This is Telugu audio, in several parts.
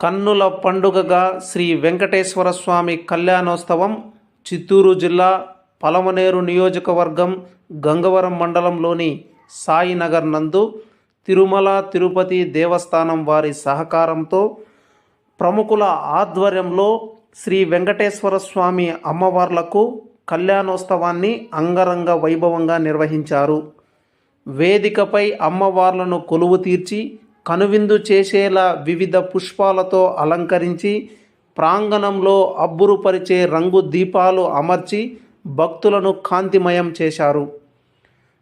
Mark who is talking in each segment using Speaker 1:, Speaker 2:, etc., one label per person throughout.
Speaker 1: కన్నుల పండుగగా శ్రీ వెంకటేశ్వర స్వామి కళ్యాణోత్సవం చిత్తూరు జిల్లా పలమనేరు నియోజకవర్గం గంగవరం మండలంలోని సాయినగర్ నందు తిరుమల తిరుపతి దేవస్థానం వారి సహకారంతో ప్రముఖుల ఆధ్వర్యంలో శ్రీ వెంకటేశ్వర స్వామి అమ్మవార్లకు కళ్యాణోత్సవాన్ని అంగరంగ వైభవంగా నిర్వహించారు. వేదికపై అమ్మవార్లను కొలువు తీర్చి కనువిందు చేసేలా వివిధ పుష్పాలతో అలంకరించి ప్రాంగణంలో అబ్బురుపరిచే రంగు దీపాలు అమర్చి భక్తులను కాంతిమయం చేశారు.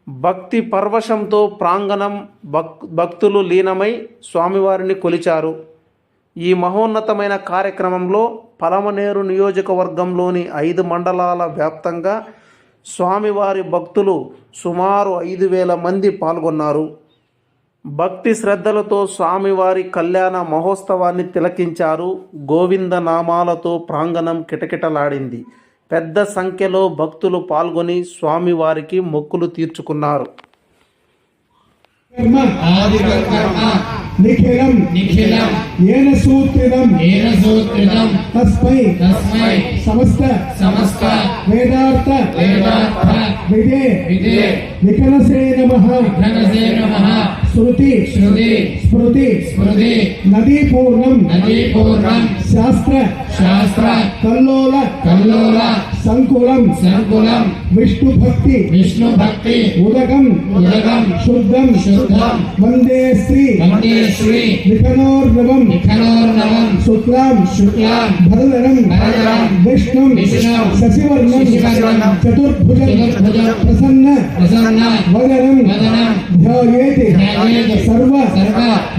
Speaker 1: భక్తి పర్వశంతో ప్రాంగణం భక్ భక్తులు లీనమై స్వామివారిని కొలిచారు. ఈ మహోన్నతమైన కార్యక్రమంలో పలమనేరు నియోజకవర్గంలోని ఐదు మండలాల వ్యాప్తంగా స్వామివారి భక్తులు సుమారు ఐదు వేల మంది పాల్గొన్నారు. భక్తి శ్రద్ధలతో స్వామివారి కళ్యాణ మహోత్సవాన్ని తిలకించారు. గోవింద నామాలతో ప్రాంగణం కిటకిటలాడింది. పెద్ద సంఖ్యలో భక్తులు పాల్గొని స్వామివారికి మొక్కులు తీర్చుకున్నారు.
Speaker 2: నిఖిలం
Speaker 3: నిఖిలం
Speaker 2: ఏన సూత్రితం
Speaker 3: ఏన సూత్రితం
Speaker 2: తస్మై
Speaker 3: తస్మై
Speaker 2: సమస్త
Speaker 3: సమస్త
Speaker 2: వేదార్థ
Speaker 3: వేదార్థ
Speaker 2: విదే
Speaker 3: విదే
Speaker 2: వికలసే నమః.
Speaker 3: ఘనసే నమః. ஸ்ருதி
Speaker 2: ஸ்ருதி
Speaker 3: ஸ்மிருதி
Speaker 2: ஸ்மிருதி
Speaker 3: நதி
Speaker 2: பூர்ணம்
Speaker 3: நதி
Speaker 2: பூர்ணம் சாஸ்திர
Speaker 3: சாஸ்திர. கல்லோல
Speaker 2: கல்லோல.
Speaker 3: சங்குலம்
Speaker 2: சங்குலம்.
Speaker 3: விஷ்ணு
Speaker 2: பக்தி விஷ்ணு
Speaker 3: பக்தி உலகம்
Speaker 2: உலகம்
Speaker 3: சுத்தம்
Speaker 2: சுத்தம்.
Speaker 3: வந்தே
Speaker 2: ஸ்ரீ
Speaker 3: வந்தே
Speaker 2: ஸ்ரீ
Speaker 3: விகனோர்வம்
Speaker 2: விகனோர்
Speaker 3: शुक्लां
Speaker 2: शुक्लां
Speaker 3: भरधरं
Speaker 2: विष्णुं
Speaker 3: शशिवर्णं
Speaker 2: चतुर्भुजं
Speaker 3: प्रसन्न
Speaker 2: वदनं
Speaker 3: ध्यायेति
Speaker 2: सर्व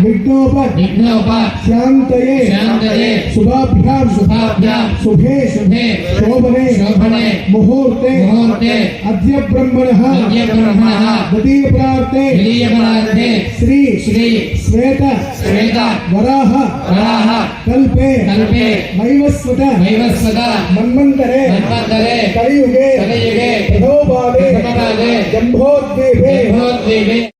Speaker 3: विघ्नोपत
Speaker 2: विघ्नोपत
Speaker 3: शांतये
Speaker 2: शांतये
Speaker 3: शुभाभ्याम
Speaker 2: शुभाभ्याम
Speaker 3: शुभे
Speaker 2: शुभे।
Speaker 3: शोभने।
Speaker 2: शोभने।
Speaker 3: मुहूर्ते।
Speaker 2: मुहूर्ते।
Speaker 3: अद्य
Speaker 2: ब्रह्मणः अद्य
Speaker 3: ब्रह्मणः द्वितीय
Speaker 2: प्रार्थे द्वितीय
Speaker 3: प्रार्थे
Speaker 2: श्री।
Speaker 3: श्री।
Speaker 2: श्वेत।
Speaker 3: श्वेत।
Speaker 2: वराह।
Speaker 3: वराह।
Speaker 2: कल्पे।
Speaker 3: कल्पे।
Speaker 2: मैवस्वत
Speaker 3: मैवस्वत
Speaker 2: मन्वन्तरे।
Speaker 3: मन्वन्तरे।
Speaker 2: कलियुगे।
Speaker 3: कलियुगे।
Speaker 2: प्रथमोपादे।
Speaker 3: प्रथमोपादे।
Speaker 2: जम्भोद्दीपे
Speaker 3: जम्भोद्दीपे